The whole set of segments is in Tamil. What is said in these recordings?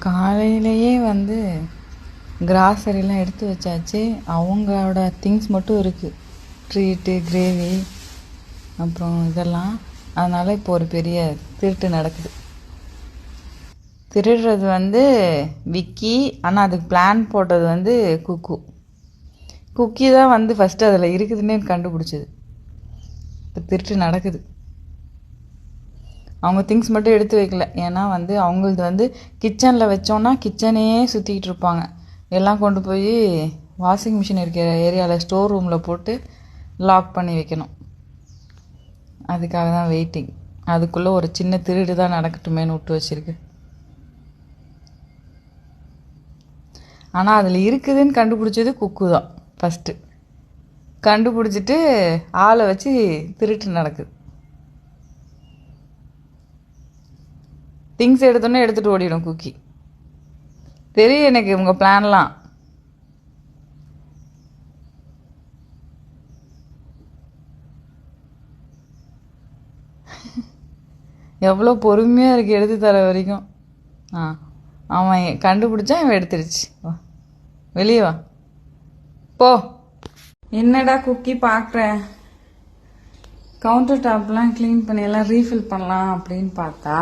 காலையிலேயே வந்து கிராசரிலாம் எடுத்து வச்சாச்சு. அவங்களோட திங்ஸ் மட்டும் இருக்குது ட்ரீட்டு கிரேவி அப்புறம் இதெல்லாம். அதனால் இப்போ ஒரு பெரிய திருட்டு நடக்குது. திருடுறது வந்து விக்கி ஆனால் அதுக்கு பிளான் போட்டது வந்து குக்கு. குக்கி தான் வந்து ஃபஸ்ட்டு அதில் இருக்குதுன்னே கண்டுபிடிச்சது. இப்போ திருட்டு நடக்குது. அவங்க திங்ஸ் மட்டும் எடுத்து வைக்கல. ஏன்னா வந்து அவங்களது வந்து கிச்சனில் வச்சோன்னா கிச்சனையே சுற்றிக்கிட்டு இருப்பாங்க. எல்லாம் கொண்டு போய் வாஷிங் மிஷின் இருக்கிற ஏரியாவில் ஸ்டோர் ரூமில் போட்டு லாக் பண்ணி வைக்கணும். அதுக்காக தான் வெயிட்டிங் அதுக்குள்ளே ஒரு சின்ன திருடு தான் நடக்கட்டுமேன்னு விட்டு வச்சிருக்கு. ஆனால் அதில் இருக்குதுன்னு கண்டுபிடிச்சது குக்கு தான் ஃபஸ்ட்டு கண்டுபிடிச்சிட்டு ஆளை வச்சு திருட்டு நடக்குது. திங்ஸ் எடுத்தோன்னே எடுத்துகிட்டு ஓடிடும் குக்கி தெரியும் எனக்கு உங்கள் பிளான்லாம் எவ்வளோ பொறுமையாக இருக்குது எடுத்து தர வரைக்கும். ஆ அவன் கண்டுபிடிச்சா இவன் எடுத்துருச்சு. வா வெளியே வா. போ. என்னடா குக்கி பார்க்குறேன் கவுண்டர் டாப்லாம் க்ளீன் பண்ணி எல்லாம் ரீஃபில் பண்ணலாம் அப்படின்னு பார்த்தா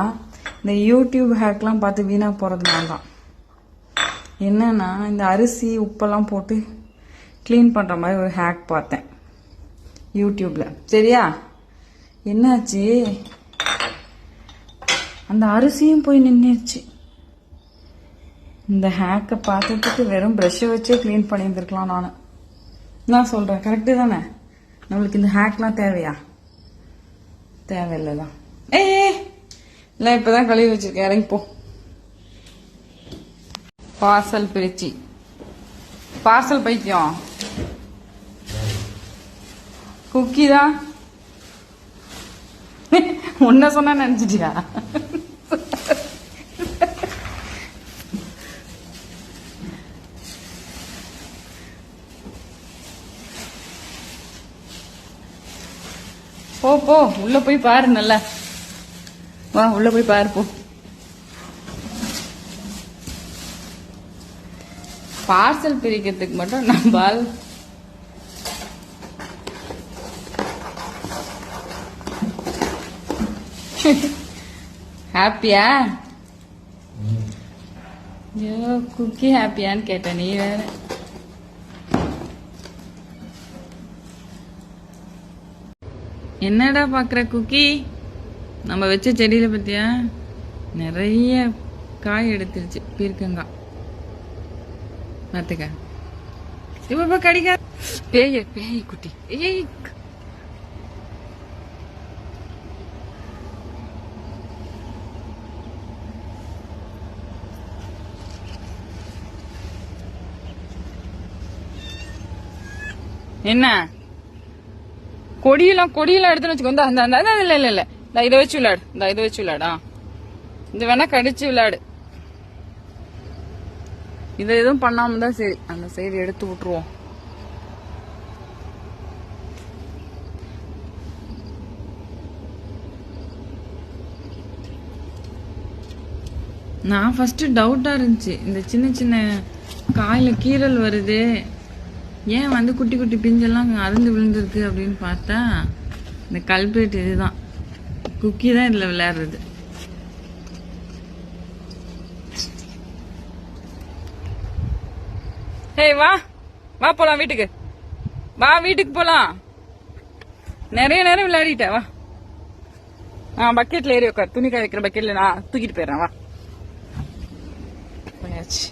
இந்த யூடியூப் ஹேக்லாம் பார்த்து வீணாக போகிறதுனால தான். என்னன்னா இந்த அரிசி உப்பெல்லாம் போட்டு க்ளீன் பண்ணுற மாதிரி ஒரு ஹேக் பார்த்தேன். யூடியூப்பில் சரியா? என்னாச்சு? அந்த அரிசியும் போய் நின்றுச்சு இந்த ஹேக்கை பார்த்ததுக்கு வெறும் ப்ரெஷ்ஷை வச்சே க்ளீன் பண்ணியிருந்துருக்கலாம் நான். நான் சொல்கிறேன் கரெக்டு தானே? நம்மளுக்கு இந்த ஹேக்லாம் தேவையா? தேவையில்லை தான் ஏ இல்லை இப்போ தான் கழுவி வச்சுருக்கேன். இறங்கி போ. பார்சல் பிரிச்சு. பார்சல் பைத்தியம். குக்கி தான். உன்ன சொன்னா நினச்சிட்டியா? போ போ. உள்ள போய் பாரு நல்லா. வா உள்ள போய் பார்ப்போம் பார்சல் பிரிக்கிறதுக்கு மட்டும் நம்ம ஆள் ஹாப்பியா ஐயோ குக்கி ஹாப்பியான்னு கேட்ட நீ வேற. என்னடா பாக்குற குக்கி நம்ம வச்ச செடியில பத்தியா நிறைய காய் எடுத்துருச்சு பீர்க்கங்காய் பார்த்துக்க. இப்போ கடிக்கா. பேய பேய் குட்டி. ஏய். என்ன? கொடியெல்லாம் கொடியெல்லாம் எடுத்துன்னு வச்சுக்கோ. இந்த அந்த அந்த இல்லை இல்ல இல்ல இந்த இதை வச்சு விளையாடு இந்த இதை வச்சு விளையாடா இது வேணா கடிச்சு விளையாடு இதை எதுவும் பண்ணாம தான் சரி அந்த சைடு எடுத்து விட்டுருவோம் நான் ஃபர்ஸ்ட் டவுட்டா இருந்துச்சு இந்த சின்ன சின்ன காயில கீரல் வருது ஏன் வந்து குட்டி குட்டி பிஞ்செல்லாம் அறுந்து விழுந்திருக்கு அப்படின்னு பார்த்தா இந்த கல்பேட் இதுதான் குக்கி தான் இதில் விளையாடுறது. ஏய் வா. வா போலாம் வீட்டுக்கு. வா வீட்டுக்கு போலாம். நிறைய நேரம் விளையாடிட்ட வா. ஆ பக்கெட்ல ஏறி உட்கார் துணி காய வைக்கிற பக்கெட்ல நான் தூக்கிட்டு போயிடுறேன். வா. போயாச்சு.